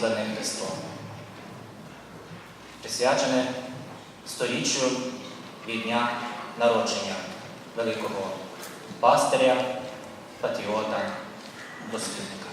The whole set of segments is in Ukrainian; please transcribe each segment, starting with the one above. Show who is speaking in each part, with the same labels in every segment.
Speaker 1: Життя Христом. Присвячене сторіччю від дня народження великого пастиря, патріота, дослідника.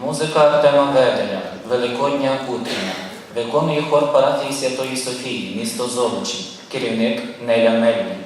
Speaker 1: Музика Артема Веделя, Великодня утрення. Виконує хор парафії Святої Софії, місто Золочі, керівник Неля Мельник.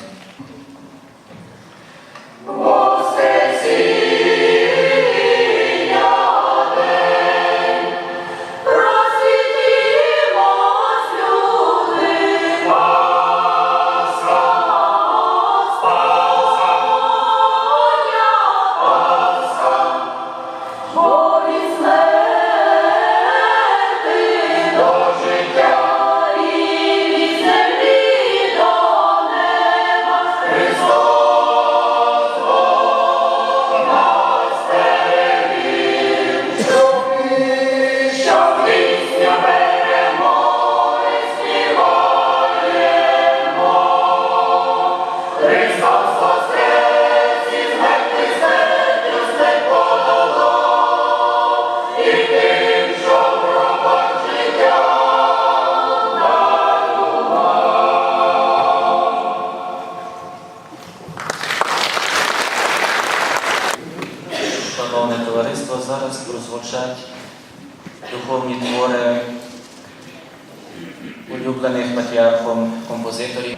Speaker 1: Патріархом композиторів.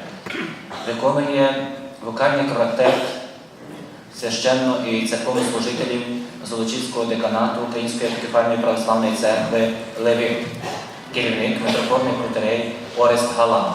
Speaker 1: Виконує вокальний квартет священно і церковнослужителів Золочівського деканату Української автокефальної православної церкви Левит, керівник митрополний протерей Орест Галан.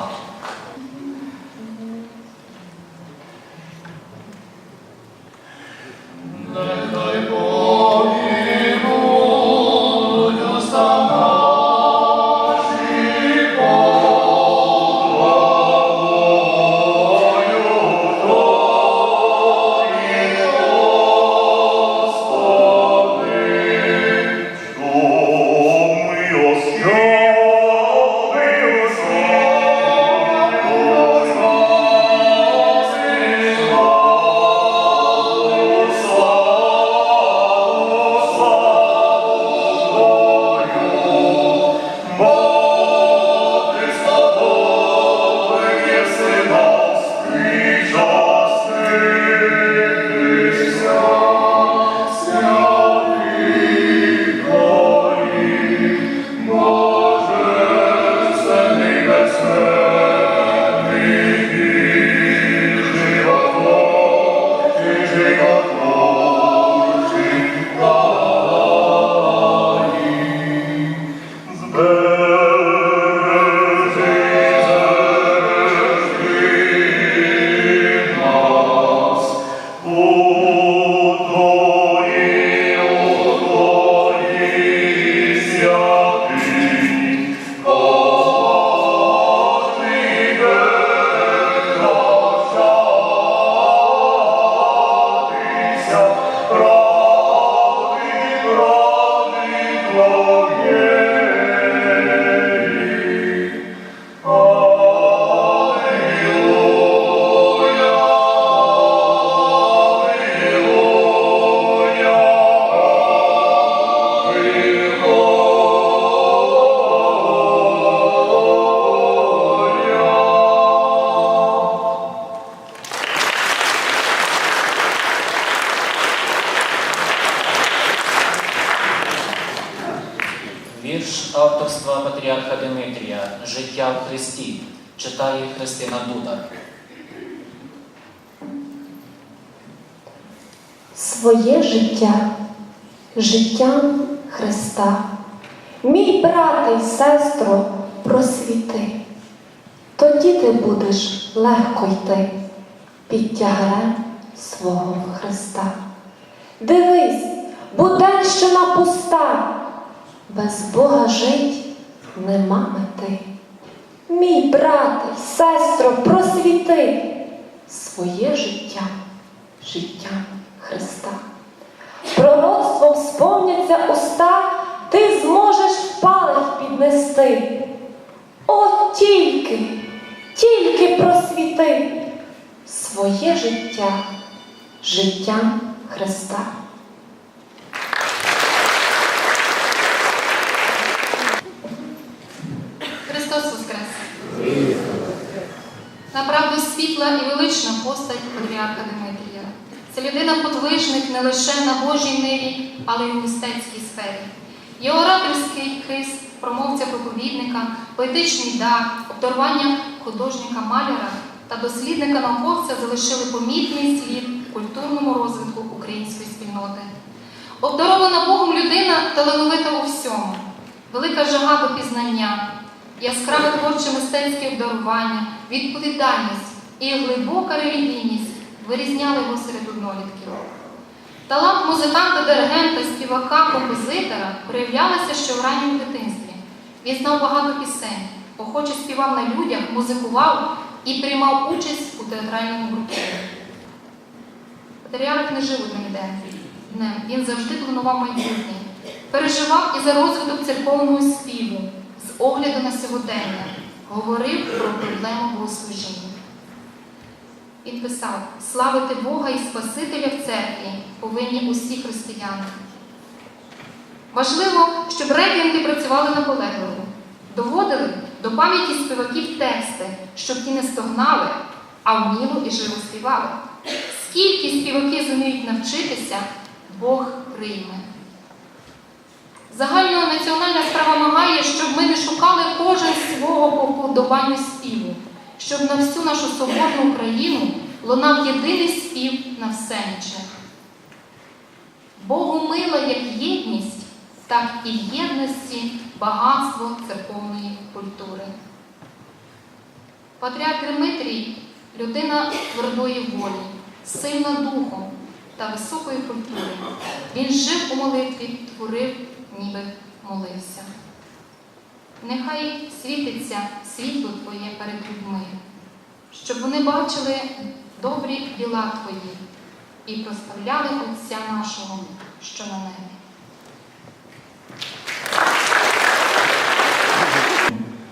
Speaker 1: Життя в Христі читає Христина Дудар.
Speaker 2: Своє життя життям Христа. Мій брате й сестро, просвіти, тоді ти будеш легко йти під тягарем свого Христа. Дивись, буденщина пуста, без Бога жить нема мети. Мій брате, сестро, просвіти своє життя життям Христа. Пророцтвом сповняться уста, ти зможеш палець піднести. О, тільки, тільки просвіти, своє життя життям Христа.
Speaker 3: Направду світла і велична постать патріарха Димитрія. Це людина-подвижник не лише на Божій ниві, але й у мистецькій сфері. Його ораторський хист, промовця проповідника, поетичний дар, обдарування художника-маляра та дослідника науковця залишили помітний слід в культурному розвитку української спільноти. Обдарована Богом людина талановита у всьому, велика жага до пізнання, яскраве творче мистецьке обдарування, відповідальність і глибока релігійність вирізняли його серед однолітків. Талант музиканта, диригента, співака, композитора проявлялася ще в ранньому дитинстві. Він знав багато пісень, охоче співав на людях, музикував і приймав участь у театральному гурті. Патріарх не жив одним днем. Він завжди планував майбутнє, переживав і за розвиток церковного співу огляду на сьогодення, говорив про проблему богослужіння. Він писав: славити Бога і Спасителя в церкві повинні усі християни. Важливо, щоб регіонти працювали наполегливо, доводили до пам'яті співаків тексти, щоб ті не стогнали, а вміло і живо співали. Скільки співаки зуміють навчитися, Бог прийме. Загальнонаціональна справа вимагає, щоб ми не шукали кожен свого по співу, щоб на всю нашу свободну Україну лунав єдиний спів на всеничне. Богу мила як єдність, так і єдності багатство церковної культури. Патріарх Дмитрій людина твердої волі, сильна духом та високої культури. Він жив у молитві, творив, ніби молився. Нехай світиться світло Твоє перед людьми, щоб вони бачили добрі діла Твої і прославляли Отця нашого, що на небі.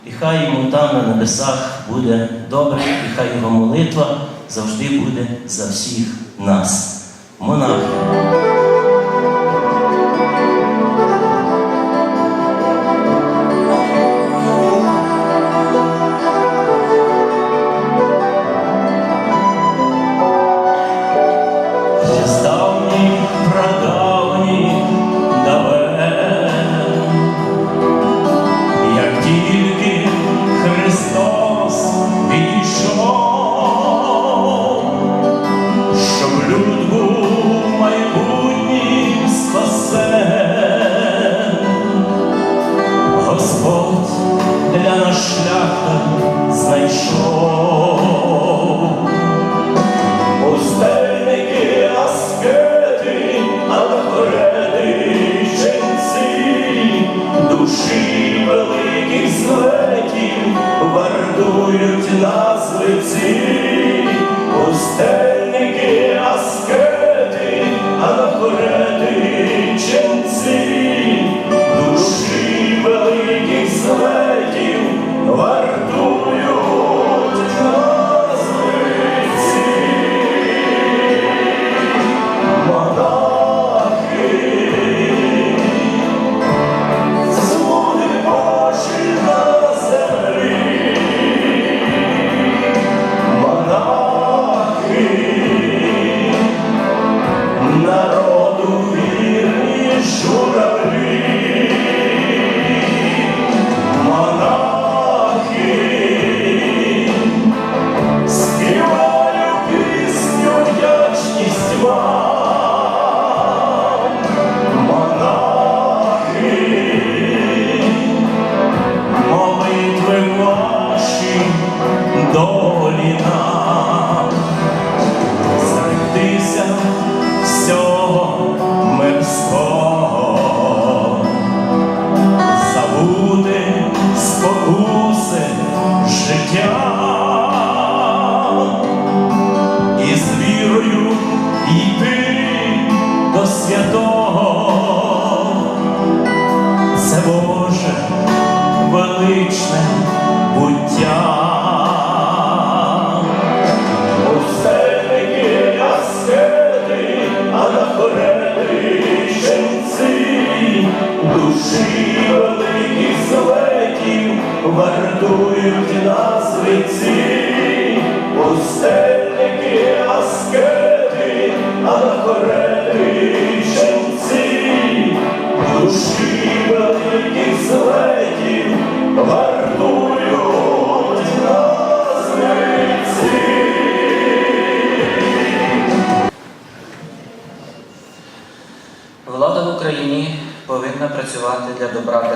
Speaker 4: І хай йому там на небесах буде добре, і хай його молитва завжди буде за всіх нас. Монахи. Для нас нам, всього мирського, забути спокуси життя і з вірою йти до святого. Це Боже величне буття.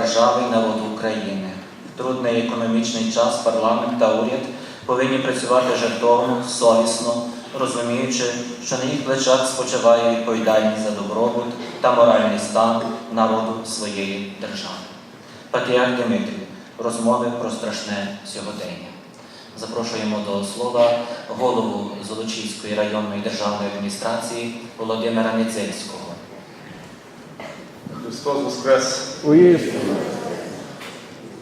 Speaker 1: Держави і народу України. В трудний економічний час парламент та уряд повинні працювати жертовно, совісно, розуміючи, що на їх плечах спочиває відповідальність за добробут та моральний стан народу своєї держави. Патріарх Дмитрій. Розмови про страшне сьогодення. Запрошуємо до слова голову Золочівської районної державної адміністрації Володимира Ніцельського.
Speaker 5: Христос Воскрес,
Speaker 6: Воістину.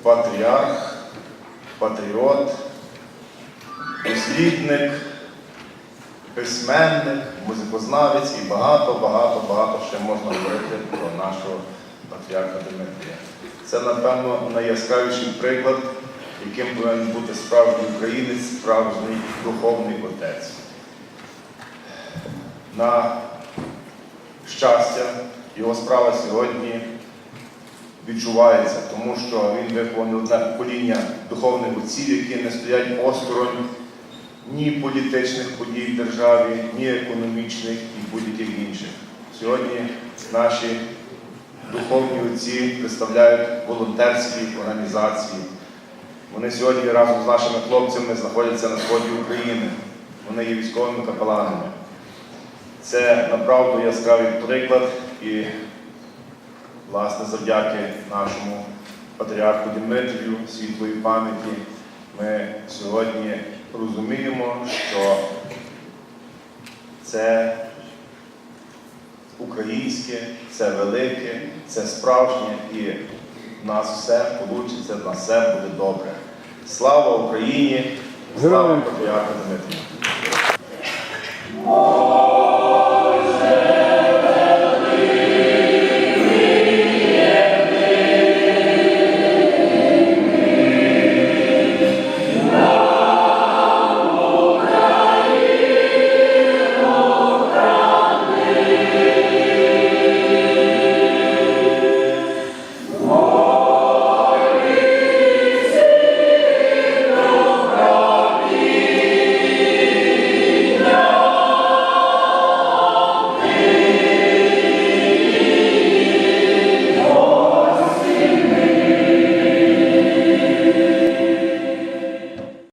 Speaker 5: патріарх, патріот, дослідник, письменник, музикознавець і багато, багато, багато ще можна говорити про нашого патріарха Дмитрія. Це, напевно, найяскравіший приклад, яким повинен бути справжній українець, справжній духовний отець. На щастя, його справа сьогодні відчувається, тому що він виховав не одне покоління духовних отців, які не стоять осторонь ні політичних подій в державі, ні економічних і будь-яких інших. Сьогодні наші духовні отці представляють волонтерські організації. Вони сьогодні разом з нашими хлопцями знаходяться на сході України. Вони є військовими капеланами. Це направду яскравий приклад і власне, завдяки нашому патріарху Дмитрію, світлої пам'яті, ми сьогодні розуміємо, що це українське, це велике, це справжнє, і в нас все вийде, в нас все буде добре. Слава Україні! Слава патріарху Дмитрію!